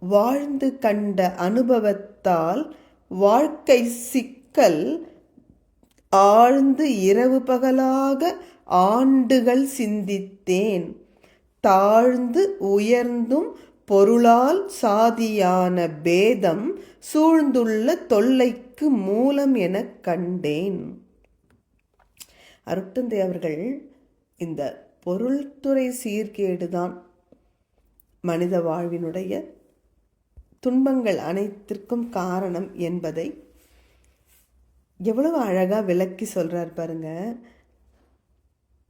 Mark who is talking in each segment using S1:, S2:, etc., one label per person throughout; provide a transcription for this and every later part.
S1: வாழ்ந்து கண்ட அனுபவத்தால் வாழ்க்கை சிக்கல் ஆழ்ந்து இரவு பகலாக ஆண்டுகள் சிந்தித்தேன். தாழ்ந்து உயர்ந்தும் பொருளால் சாதியான பேதம் சூழ்ந்துள்ள தொல்லைக்கு மூலம் எனக் கண்டேன். அருட்தந்தை அவர்கள் இந்த பொருள்துறை சீர்கேடுதான் மனித வாழ்வினுடைய துன்பங்கள் அனைத்திற்கும் காரணம் என்பதை எவ்வளவு அழகாக விளக்கி சொல்கிறார் பாருங்க.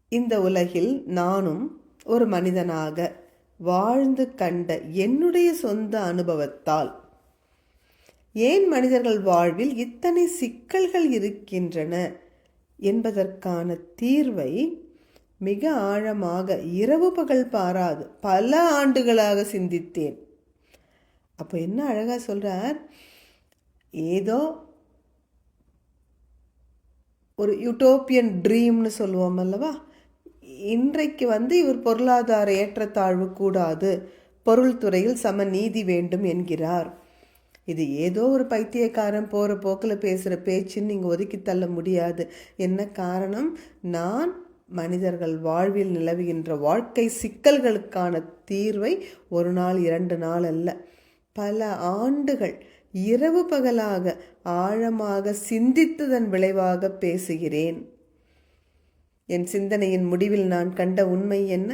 S1: இந்த உலகில் நானும் ஒரு மனிதனாக வாழ்ந்து கண்ட என்னுடைய சொந்த அனுபவத்தால் ஏன் மனிதர்கள் வாழ்வில் இத்தனை சிக்கல்கள் இருக்கின்றன என்பதற்கான தீர்வை மிக ஆழமாக இரவு பகல் பாராது பல ஆண்டுகளாக சிந்தித்தேன். அப்போ என்ன அழகாக சொல்கிறார் ஏதோ ஒரு யூட்டோப்பியன் ட்ரீம்னு சொல்லுவோம் அல்லவா? இன்றைக்கு வந்து இவர் பொருளாதார ஏற்றத்தாழ்வு கூடாது. பொருள் துறையில் சம நீதி வேண்டும் என்கிறார். இது ஏதோ ஒரு பைத்தியக்காரன் போகிற போக்கில் பேசுகிற பேச்சுன்னு நீங்கள் ஒதுக்கி தள்ள முடியாது. என்ன காரணம்? நான் மனிதர்கள் வாழ்வில் நிலவுகின்ற வாழ்க்கை சிக்கல்களுக்கான தீர்வை ஒரு நாள் இரண்டு நாள் அல்ல. பல ஆண்டுகள் இரவு பகலாக ஆழமாக சிந்தித்ததன் விளைவாக பேசுகிறேன். என் சிந்தனையின் முடிவில் நான் கண்ட உண்மை என்ன?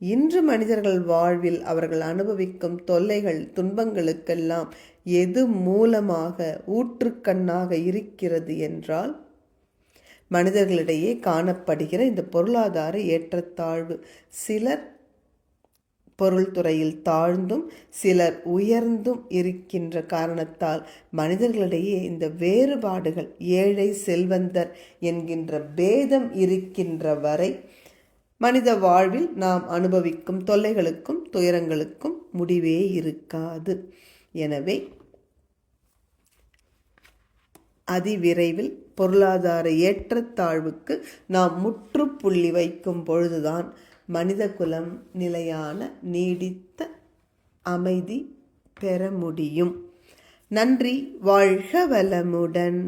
S1: இன்று மனிதர்கள் வாழ்வில் அவர்கள் அனுபவிக்கும் தொல்லைகள் துன்பங்களுக்கெல்லாம் எது மூலமாக ஊற்றுக்கண்ணாக இருக்கிறது என்றால் மனிதர்களிடையே காணப்படுகிற இந்த பொருளாதார ஏற்றத்தாழ்வு. சிலர் பொருள் துறையில் தாழ்ந்தும் சிலர் உயர்ந்தும் இருக்கின்ற காரணத்தால் மனிதர்களிடையே இந்த வேறுபாடுகள் ஏழை செல்வந்தர் என்கின்ற பேதம் இருக்கின்ற வரை மனித வாழ்வில் நாம் அனுபவிக்கும் தொல்லைகளுக்கும் துயரங்களுக்கும் முடிவே இருக்காது. எனவே அதிவிரைவில் பொருளாதார ஏற்றத்தாழ்வுக்கு நாம் முற்றுப்புள்ளி வைக்கும் பொழுதுதான் மனித குலம் நிலையான நீடித்த அமைதி பெற முடியும். நன்றி வாழ்க வளமுடன்.